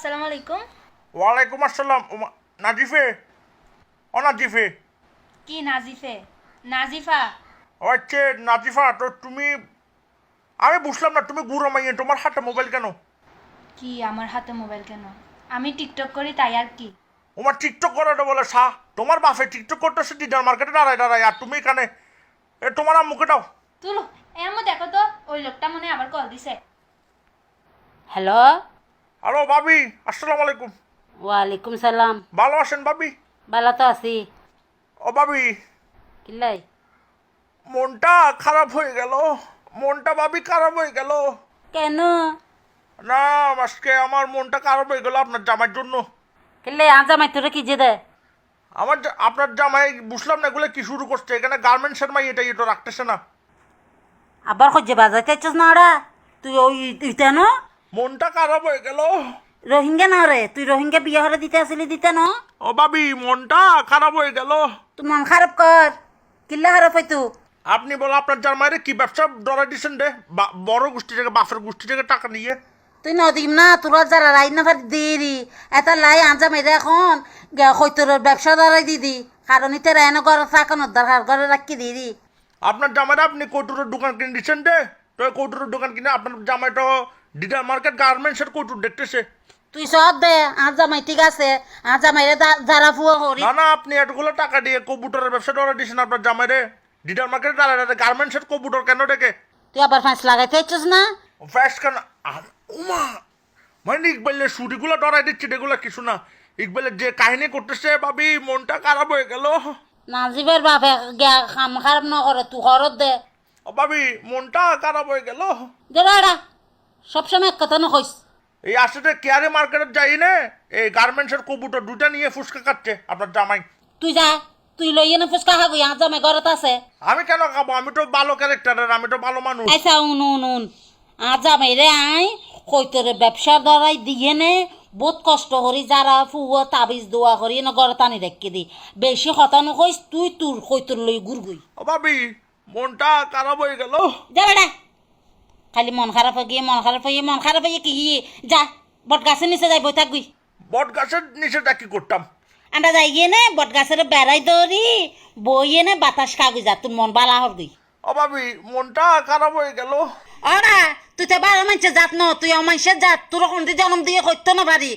আসসালামু আলাইকুম ওয়ালাইকুম আসসালাম। নাজিফে? ও নাজিফে। কি নাজিফে? নাজিফা? ও হচ্ছে নাজিফা তো তুমি আমি বুঝলাম না তুমি গুড়ো মাইয়ে তোমার হাতে মোবাইল কেন? কি আমার হাতে মোবাইল কেন? আমি টিকটক করি তাই আর কি। তোমার টিকটক করাটা বলে সা তোমার বাপে টিকটক করতেছে মার্কেটে দাঁড়ায় দাঁড়ায় আর তুমি এখানে এ তোমার আম্মুকে দাও? তুলো এর মধ্যে দেখো তো ওই লোকটা মনে আবার কল দিছে। হ্যালো? হ্যালো ভাবি আসসালামু আলাইকুম ওয়ালাইকুম সালাম। ভালো আছেন ভাবি ভালো তো আছি। ও ভাবি কিল্লাই? মনটা খারাপ হয়ে গেল। মনটা ভাবি খারাপ হয়ে গেল। কেন? না আজকে আমার মনটা খারাপ হয়ে গেল আপনার জামাইয়ের জন্য। কিল্লাই আজ আমায় তোরা কি যে দে আমার জা- আপনার জামাই বুঝলাম না এগুলো কি শুরু করছে। এখানে গার্মেন্টসের মাই এটা এটা রাখতেছে না। আবার খুঁজে বাজাইতে চাইছিস না ওরা? তুই ওই দিতে ন? মনটা খারাপ হয়ে গেল। রোহিঙ্গা না রে তুই রোহিঙ্গা বিয়ে হরে দিতে আসলি দিতে ন? ও ভাবি মনটা খারাপ হয়ে গেল। তুই মন খারাপ কর কিল্লা খারাপ হইতু আপনি বলো আপনার জামাইরে কি ব্যবসা ডরা দিচ্ছেন রে? বড় গোষ্ঠী থেকে বাপের গোষ্ঠী থেকে টাকা নিয়ে। তুই নদীম না তোরা যারা লাই না পারি দেরি এটা লাই আঞ্জা মেরে এখন হইতর ব্যবসা দ্বারাই দিদি কারণ ইতে রায় না ঘরে থাকানোর দরকার ঘরে রাখি দিদি আপনার জামাইরা আপনি কৌটুরের দোকান কিনে দিচ্ছেন রে? তো কৌটুরের দোকান কিনে আপনার জামাইটা ডিটার মার্কেট গার্মেন্টসের কৌটুর দেখতেছে তুই সব দে আজ জামাই ঠিক আছে। আজ জামাইরে যারা ফুয়া করি না না আপনি এতগুলো টাকা দিয়ে কম্পিউটারের ব্যবসা ডরা দিচ্ছেন আপনার জামাই জামাইরে। ডিটার মার্কেটে দাঁড়ায় গার্মেন্টসের কম্পিউটার কেন ডেকে? তুই আবার ফাঁস লাগাইতে চাইছিস না? ফ্যাস কেন? উমা! মানে ইকবালের সুরিগুলো ডরাই দিচ্ছে এগুলো কিছু না। ইকবালের যে কাহিনী করতেছে ভাবি মনটা খারাপ হয়ে গেল। নাজিবের বাপে কাম খারাপ ন করে তুই ঘরত দে। ও ভাবি মনটা খারাপ হয়ে গেল। দেড়া। সবসময় এক কথা নকইস এই আসলে কেয়ারে মার্কেটে যাই না এই গার্মেন্টসের কবুতর দুটা নিয়ে ফুসকা কাটছে আপনার জামাই। তুই যা তুই লইয়ে না ফুচকা খাবি আজ জামাই ঘরত আছে। আমি কেন খাব? আমি তো ভালো ক্যারেক্টারের আমি তো ভালো মানুষ। আচ্ছা উন উন উন। আজ জামাই রে আই কইতরে ব্যবসা ধরাই দিয়ে নে বহুত কষ্ট করি যারা ফুয়া তাবিজ দোয়া করি না ঘরে টানি রেখে দি। বেশি কথা নকইস তুই তোর কইতর লই গুরগুই ও ভাবি মনটা খারাপ হয়ে গেল। যা বেড়া খালি মন খারাপ হয়ে গিয়ে মন খারাপ হয়ে মন খারাপ হয়ে কি? যা বট গাছের নিচে যাই বই থাকবি। বট গাছের নিচেটা কি করতাম? আমরা যাই গিয়ে নে বট গাছের বেড়াই দৌড়ি বইয়ে নে বাতাস খাগুই যা তোর মন বালা হরগুই ও ভাবি মনটা খারাপ হয়ে গেল। অরা তুই তো বারো মানুষের জাত ন তুই অমানুষের জাত তোর কোন জন্ম দিয়ে করতে না পারি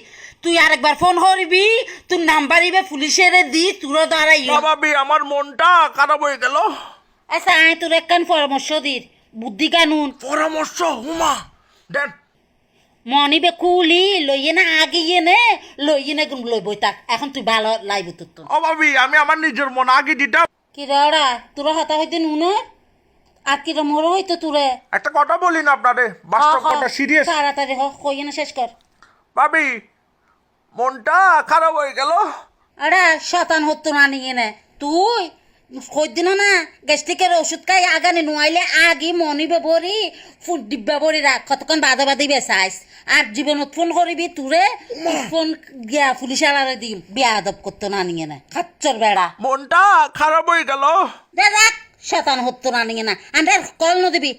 তুই আরেকবার ফোন করবি তোর নাম্বার ইবে পুলিশের দি তোর দাঁড়াই ভাবি আমার মনটা খারাপ হয়ে গেল। আচ্ছা আয় তোর একখান পরামর্শ দির। বুদ্ধি কানুন। পরামর্শ হুমা। দেন। মনিবে কুলি লইয়ে না আগিয়ে নে লইয়ে নে লই বই তাক এখন তুই ভালো লাইব তোর তো। ও ভাবি আমি আমার নিজের মন আগে দিতাম কি রে ওরা? তোর হতা হইতে নুনে আর কি মোর হইতো তোরে? একটা কথা বলি না আপনারে? বাস্তব কথা সিরিয়াস তাড়াতাড়ি হ কইয়ে না শেষ কর। ভাবি মনটা খারাপ হয়ে গেল। আরে শতান হতো না নিয়ে নে। তুই কইদিন না গ্যাস্ট্রিকের ওষুধ খাই আগানে নোয়াইলে আগি মনি বরি ফুল ডিব্বা বরি রাখ কতক্ষণ বাদে বাদে বেসাইস। আর জীবনত ফোন করিবি তুরে ফোন গিয়া পুলিশ আলারে দিম বিয়া আদব করতো না নিয়ে না খাচ্চর বেড়া। মনটা খারাপ হয়ে গেল। দে রাখ শতান হতো না নিয়ে না আন্ডার কল ন দিবি।